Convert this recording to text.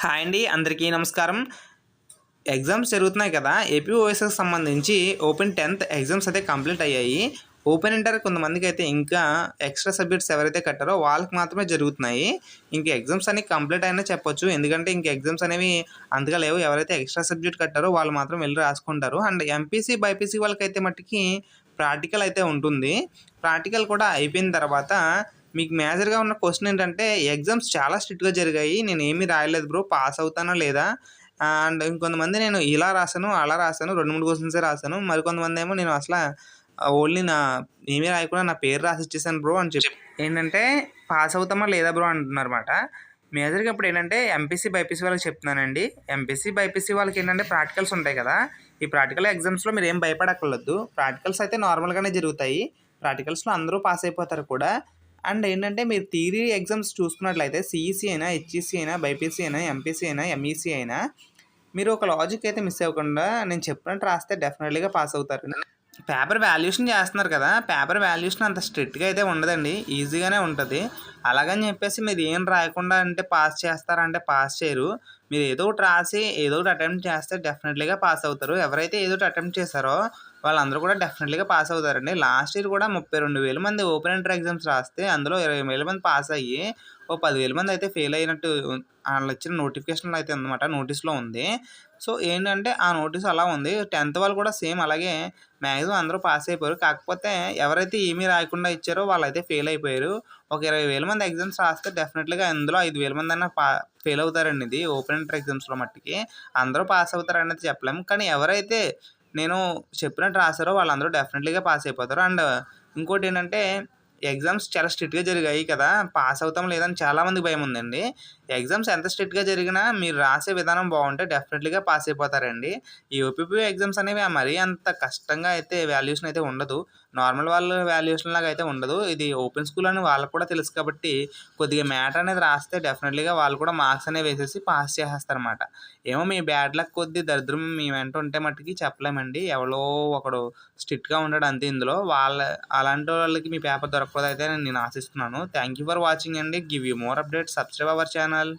Hi అండి అందరికీ నమస్కారం. ఎగ్జామ్స్ జరుగుతున్నాయి కదా ఏపీఓఎస్ఎస్ సంబంధించి ఓపెన్ టెన్త్ ఎగ్జామ్స్ అయితే కంప్లీట్ అయ్యాయి. ఓపెన్ ఇంటర్ కొంతమందికి అయితే ఇంకా ఎక్స్ట్రా సబ్జెక్ట్స్ ఎవరైతే కట్టారో వాళ్ళకి మాత్రమే జరుగుతున్నాయి. ఇంక ఎగ్జామ్స్ అనేవి కంప్లీట్ అయినా చెప్పొచ్చు. ఎందుకంటే ఇంక ఎగ్జామ్స్ అనేవి అంతగా లేవు. ఎవరైతే ఎక్స్ట్రా సబ్జెక్ట్ కట్టారో వాళ్ళు మాత్రం వెళ్ళి రాసుకుంటారు. అండ్ ఎంపీసీ బైపీసీ వాళ్ళకైతే మట్టుకి ప్రాక్టికల్ అయితే ఉంటుంది. ప్రాక్టికల్ కూడా అయిపోయిన తర్వాత మీకు మేజర్గా ఉన్న క్వశ్చన్ ఏంటంటే ఎగ్జామ్స్ చాలా స్ట్రిక్ట్గా జరిగాయి. నేను ఏమీ రాయలేదు బ్రో పాస్ అవుతానా లేదా? అండ్ ఇంకొంతమంది నేను ఇలా రాశాను అలా రాశాను రెండు మూడు క్వశ్చన్సే రాశాను. మరికొంతమంది ఏమో నేను అసలు ఓన్లీ నా ఏమీ రాయకుండా నా పేరు రాసి ఇచ్చేసాను బ్రో అని చెప్పి. ఏంటంటే పాస్ అవుతామా లేదా బ్రో అంటున్నారు అనమాట మేజర్గా ఇప్పుడు ఏంటంటే ఎంపీసీ బైపీసీ వాళ్ళకి చెప్తున్నానండి. ఎంపీసీ బైపీసీ వాళ్ళకి ఏంటంటే ప్రాక్టికల్స్ ఉంటాయి కదా. ఈ ప్రాక్టికల్ ఎగ్జామ్స్లో మీరు ఏం భయపడక్కర్లేదు. ప్రాక్టికల్స్ అయితే నార్మల్గానే జరుగుతాయి. ప్రాక్టికల్స్లో అందరూ పాస్ అయిపోతారు కూడా. అండ్ ఏంటంటే మీరు థియరీ ఎగ్జామ్స్ చూసుకున్నట్లయితే సిఈసీ అయినా హెచ్ఈసీ అయినా బైపీసీ అయినా ఎంపీసీ అయినా ఎంఈసీ అయినా మీరు ఒక లాజిక్ అయితే మిస్ అవ్వకుండా నేను చెప్పినట్టు రాస్తే డెఫినెట్లీగా పాస్ అవుతారు. పేపర్ వాల్యుయేషన్ చేస్తున్నారు కదా పేపర్ వాల్యుయేషన్ అంత స్ట్రిక్ట్గా అయితే ఉండదండి ఈజీగానే ఉంటుంది. అలాగని చెప్పేసి మీరు ఏం రాయకుండా అంటే పాస్ చేస్తారంటే పాస్ చేయరు. మీరు ఏదో ఒకటి రాసి ఏదో ఒకటి అటెంప్ట్ చేస్తే డెఫినెట్లీగా పాస్ అవుతారు. ఎవరైతే ఏదో ఒకటి అటెంప్ట్ చేశారో వాళ్ళందరూ కూడా డెఫినెట్లీగా పాస్ అవుతారండి. లాస్ట్ ఇయర్ కూడా ముప్పై రెండు వేల మంది ఓపెన్ ఎంటర్ ఎగ్జామ్స్ రాస్తే అందులో ఇరవై వేల మంది పాస్ అయ్యి ఓ పదివేల మంది అయితే ఫెయిల్ అయినట్టు వాళ్ళు ఇచ్చిన నోటిఫికేషన్లో అయితే ఉందన్నమాట నోటీస్లో ఉంది. సో ఏంటంటే ఆ నోటీస్ అలా ఉంది. టెన్త్ వాళ్ళు కూడా సేమ్ అలాగే మ్యాక్సిమం అందరూ పాస్ అయిపోయారు. కాకపోతే ఎవరైతే ఏమీ రాయకుండా ఇచ్చారో వాళ్ళైతే ఫెయిల్ అయిపోయారు. ఒక ఇరవై వేల మంది ఎగ్జామ్స్ రాస్తే డెఫినెట్లీగా అందులో ఐదు వేల మంది అన్న పా ఫెయిల్ అవుతారండి ఇది. ఓపెన్ ఎంటర్ ఎగ్జామ్స్లో మట్టికి అందరూ పాస్ అవుతారు అనేది చెప్పలేము కానీ ఎవరైతే నేను చెప్పినట్టు రాశారో వాళ్ళందరూ డెఫినెట్లీగా పాస్ అయిపోతారు. అండ్ ఇంకోటి ఏంటంటే ఎగ్జామ్స్ చాలా స్ట్రిక్ట్గా జరిగాయి కదా పాస్ అవుతాం లేదని చాలామందికి భయం ఉందండి. ఎగ్జామ్స్ ఎంత స్ట్రిక్ట్గా జరిగినా మీరు రాసే విధానం బాగుంటే డెఫినెట్లీగా పాస్ అయిపోతారండి. ఈ ఓపీపీ ఎగ్జామ్స్ అనేవి మరీ అంత కష్టంగా అయితే వాల్యూషన్ అయితే ఉండదు. నార్మల్ వాళ్ళ వాల్యుయేషన్ లాగా అయితే ఉండదు. ఇది ఓపెన్ స్కూల్ అని వాళ్ళకు కూడా తెలుసు కాబట్టి కొద్దిగా మ్యాటర్ అనేది రాస్తే డెఫినెట్లీగా వాళ్ళు కూడా మార్క్స్ అనేవి వేసేసి పాస్ చేసేస్తారనమాట ఏమో మీ బ్యాడ్ లక్ కొద్ది దరిద్రం మీ వెంట ఉంటే మట్టుకి చెప్పలేమండి. ఎవరో ఒకడు స్ట్రిక్ట్గా ఉండడు అంతే ఇందులో. వాళ్ళ అలాంటి వాళ్ళకి మీ పేపర్ దొరక అయితే నేను ఆశిస్తున్నాను. థ్యాంక్ యూ ఫర్ వాచింగ్ అండి give you more updates subscribe our channel